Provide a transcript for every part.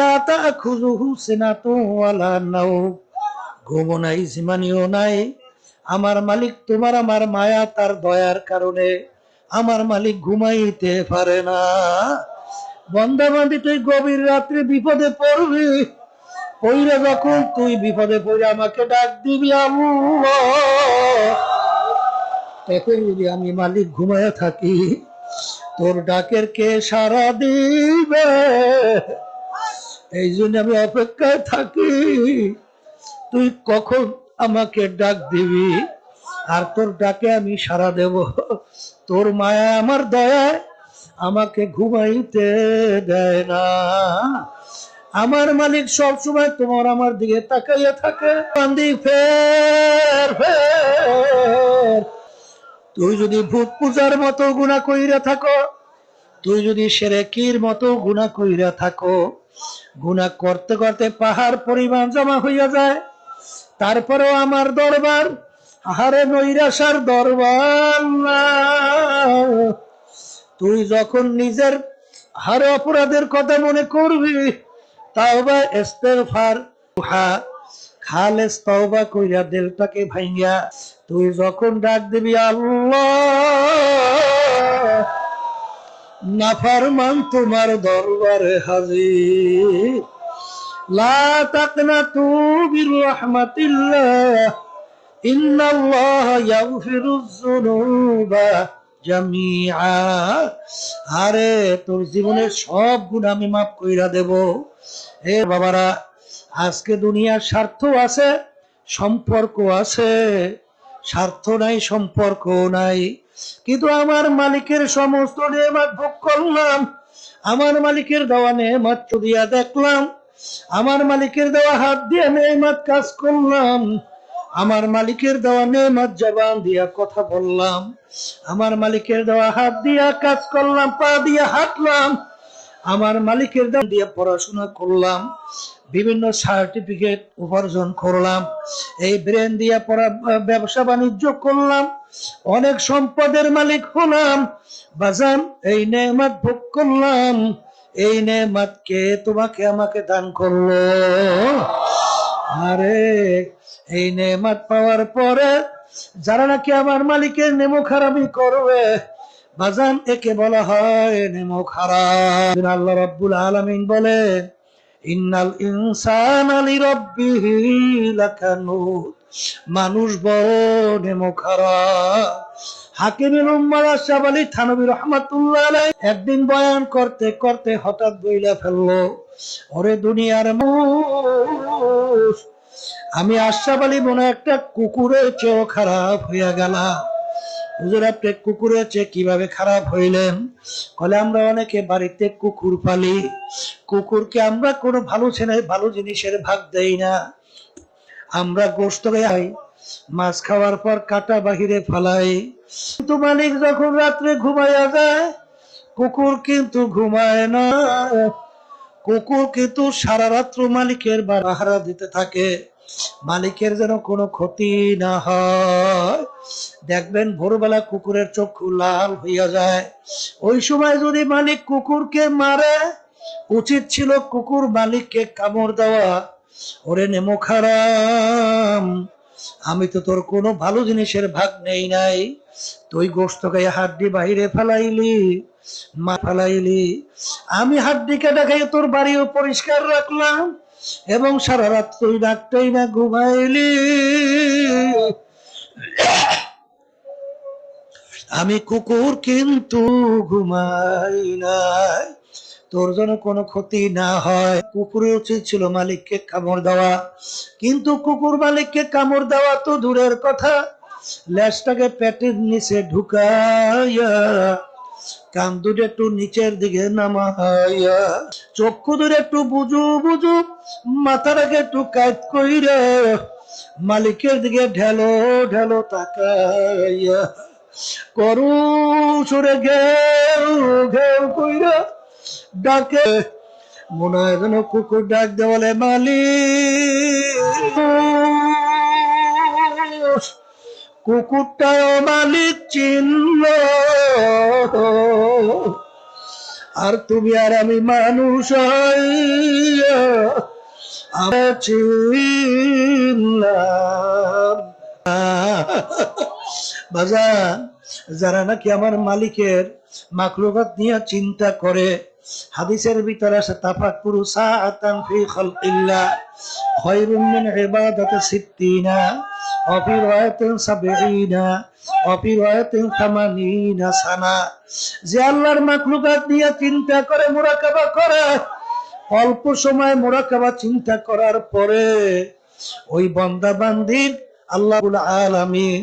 লা তাখুযুহু সিনাতুন ওয়ালা নাওম। ঘুমও নাই, জিমানিও নাই। আমার মালিক তোমার, আমার মায়া তার দয়ার কারণে। আমার মালিক ঘুমাইতে পারে না। বন্দা বান্দি, তুই গভীর রাত্রে বিপদে পড়বি। পইরে যখন তুই বিপদে পড়ে আমাকে ডাক দিবি আল্লাহ। তখন যদি আমি মালিক ঘুমায় থাকি, তোর ডাকের কে সারা দিবে? এই জন্য আমি অপেক্ষায় থাকি। তুই কখন আমাকে ডাক দিবি? আর তোর ডাকে আমি সারা দেব। তোর মায়া আমার দয়ায় আমাকে ঘুমাইতে দেয় না। আমার মালিক সব সময় তোমার আমার দিকে তাকাইয়া থাকে। কান্দি ফের ফের। তুই যদি ভূত পূজার মতো গুণা কইরা থাকো, তুই যদি সেরেকির মতো গুণা কইরা থাকো গুণা করতে করতে পাহাড় পরিমাণ জমা হইয়া যায়। তারপরেও আমার দরবার, আহারে নৈরাশার দরবার তুই যখন নিজের হারে অপরাধের কথা মনে করবি, তাওবা, ইস্তেগফার, উহা, খালেস তওবা কইরা দিলটাকে ভাইঙ্গা তুই যখন ডাক দিবি, আল্লাহ! নাফারমান তোমার দরবারে হাজির। লা আরে, তোর জীবনের সব গুণ আমি মাফ কইরা দেব। হে বাবারা, আজকে দুনিয়ার স্বার্থ আছে সম্পর্ক আছে। স্বার্থ নাই সম্পর্ক নাই। কিন্তু আমার মালিকের সমস্ত নেমাত ভোগ করলাম। আমার মালিকের দেওয়া নেমাত দিয়া দেখলাম। আমার মালিকের দেওয়া হাত দিয়ে নেমাত কাজ করলাম। আমার মালিকের দেওয়া নেমাত জবান দিয়া কথা বললাম। আমার মালিকের দেওয়া হাত দিয়া কাজ করলাম, পা দিয়া হাঁটলাম। আমার মালিকের দাম দিয়ে পড়াশোনা করলাম, বিভিন্ন সার্টিফিকেট উপার্জন করলাম, এই ব্রেন দিয়ে পড়া ব্যবসা বাণিজ্য করলাম, অনেক সম্পদের মালিক হলাম, বাজান, এই নেমাত ভোগ করলাম, এই নেমাত কে তোমাকে আমাকে দান করল? আরে, এই নেমাত পাওয়ার পরে যারা নাকি আমার মালিকের নেমো খারাপই করবে বাজান একে বলা হয় নেমো খারাপ। আল্লাহ রাব্বুল আলামিন বলে, ইন্নাল ইনসানা লিরাব্বিহি লাকানুত মানুষ বড় নেমো খারাপ। হাকিমের উম্মার আশরাফ আলী থানবী রহমাতুল্লাহ একদিন বয়ান করতে করতে হঠাৎ বইলা ফেলল, ওরে দুনিয়ার মানুষ, আমি আশরাফ আলী মনে একটা কুকুরের চেয়েও খারাপ হইয়া গেলাম। হুজুর আপনি কুকুরের চেয়ে কীভাবে খারাপ হইলেন? কলে আমরা অনেকে বাড়িতে কুকুর পালি। কুকুরকে আমরা কোনো ভালো ছেলে, ভালো জিনিসের ভাগ দেই না। আমরা গোস্ত খাই, মাছ খাওয়ার পর কাটা বাহিরে ফালাই। কিন্তু মালিক যখন রাত্রে ঘুমাইয়া যায়, কুকুর কিন্তু ঘুমায় না। কুকুর কিন্তু সারা রাত্র মালিকের বাহারা দিতে থাকে। মালিকের যেন কোনো ক্ষতি না হয়। দেখবেন ভোরবেলা কুকুরের চক্ষু লাল হইয়া যায়। ওই সময় যদি মালিক কুকুরকে মারে, উচিত ছিল কুকুর মালিককে কামড় দেওয়া। ওরে নেমো খারাম, আমি তো তোর কোনো ভালো জিনিসের ভাগ নেই নাই। তুই গোস্ত গায়ে হাড্ডি বাহিরে ফেলাইলি, মা ফেলাইলি। আমি হাড্ডি কেটে খাইয়ে তোর বাড়িও পরিষ্কার রাখলাম। এবং সারা রাত তুই ডাকতেই না ঘুমাইলি। আমি কুকুর কিন্তু ঘুমাই নাই। তোর যেন কোনো ক্ষতি না হয়। কুকুরের উচিত ছিল মালিককে কামড় দেওয়া। কিন্তু কুকুর মালিককে কামড় দেওয়া তো দূরের কথা। ল্যাসটাকে পেটের নিচে ঢুকাইয়া কান দুটো একটু নিচের দিকে নামাইয়া, চক্ষু দুটো একটু বুঝু বুঝু মাথাটাকে একটু কাত কইরা, মালিকের দিকে ঢেলো ঢেলো তাকাইয়া, করু সুরে ঘেউ ঘেউ কইরা ডাকে, মনে হয় যেন কুকুর ডাক দেওয়ালে মালিক। কুকুরটাও মালিক চিনল আর তুমি আর আমি মানুষ বাজান যারা নাকি আমার মালিকের মাকলুকাত নিয়ে চিন্তা করে, হাদিসের ভিতরে আছে তাফাক্কুরু সাআতান ফি খালকিল্লাহ, খায়রুম মিন ইবাদাতি সিত্তিনা। রায়াতিন সাবঈনা ওয়া ফি রায়াতিন তামানিনা সানা। যে আল্লাহর মাকলুকাত নিয়ে চিন্তা করে, মুরাকাবা করে, অল্প সময় মোরাকাবা চিন্তা করার পরে ওই বন্দা বান্দির আল্লাহ আলামিন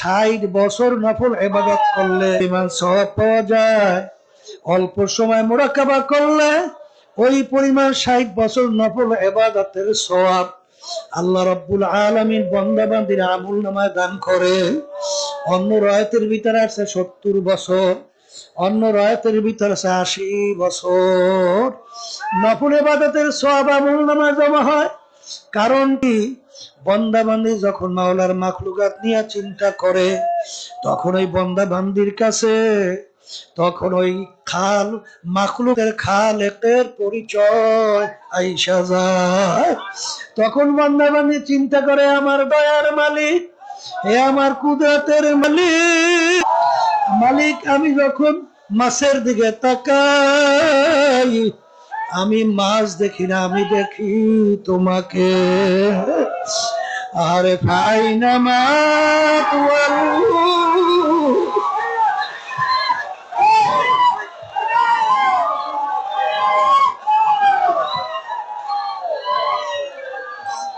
ষাট বছর নফল এবাদত করলে ইমান সব পাওয়া যায়। অল্প সময় মোরাকাবা করলে ওই পরিমাণ ষাট বছর নফল এবাদতের সওয়াব আল্লাহ রব্বুল আলামিন বন্দা বান্দির আমুল নামায় দান করে। অন্য রয়তের ভিতরে আছে সত্তর বছর, অন্য রয়তের ভিতরে আছে আশি বছর। নফল এবাদতের সব আমল নামায় জমা হয়। কারণ কি? বন্দা বান্দি যখন মাওলার মাখলুকাত নিয়ে চিন্তা করে, তখন ওই বন্দা বান্দির কাছে তখন ওই খাল মাখলুকের খাল একের পরিচয় আইসা যায়। তখন বন্দা বান্দি চিন্তা করে, আমার দয়ার মালিক, হে আমার কুদরতের মালিক মালিক, আমি যখন মাছের দিকে তাকাই, আমি মাছ দেখি না, আমি দেখি তোমাকে। আরে ফাইনা মা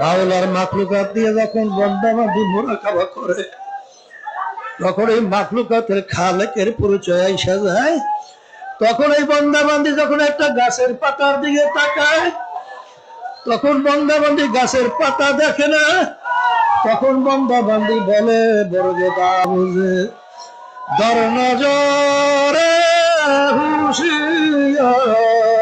বাউলার মাকলুকাত দিয়ে যখন বন্দাবাদী মোরা খাওয়া করে, তখন এই মাকলুকাতের খালেকের পরিচয় আইসা যায়। তখন এই বন্দাবান্দি যখন একটা গাছের পাতার দিকে তাকায়, তখন বন্দাবান্দি গাছের পাতা দেখে না, তখন বন্দাবান্দি বলে, বড় যে দা বুঝে দর নজরে হুশিয়ার